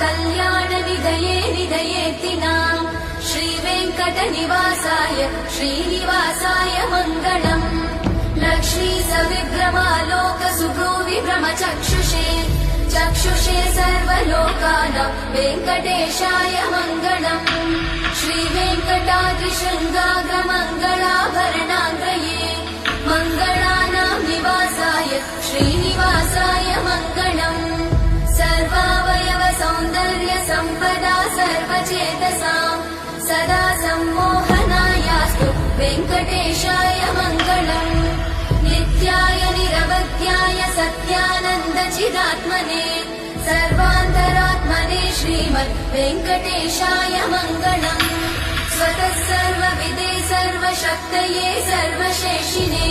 कल्याणनिधये निधयेतिनाम् श्रीवेङ्कटनिवासाय श्रीनिवासाय मङ्गलम्। लक्ष्मी सविभ्रमालोक सुभ्रूविभ्रमचक्षुषे चक्षुषे सर्वलोकानां वेङ्कटेशाय मङ्गलम् सर्वचेतसाम् सदा सम्मोहनायास्तु वेङ्कटेशाय मङ्गलम्। नित्याय निरवध्याय सत्यानन्द चिदात्मने। सर्वान्तरात्मने श्रीमद् वेङ्कटेशाय मङ्गलम्। स्वतः सर्वविदे सर्वशक्तये सर्वशेषिणे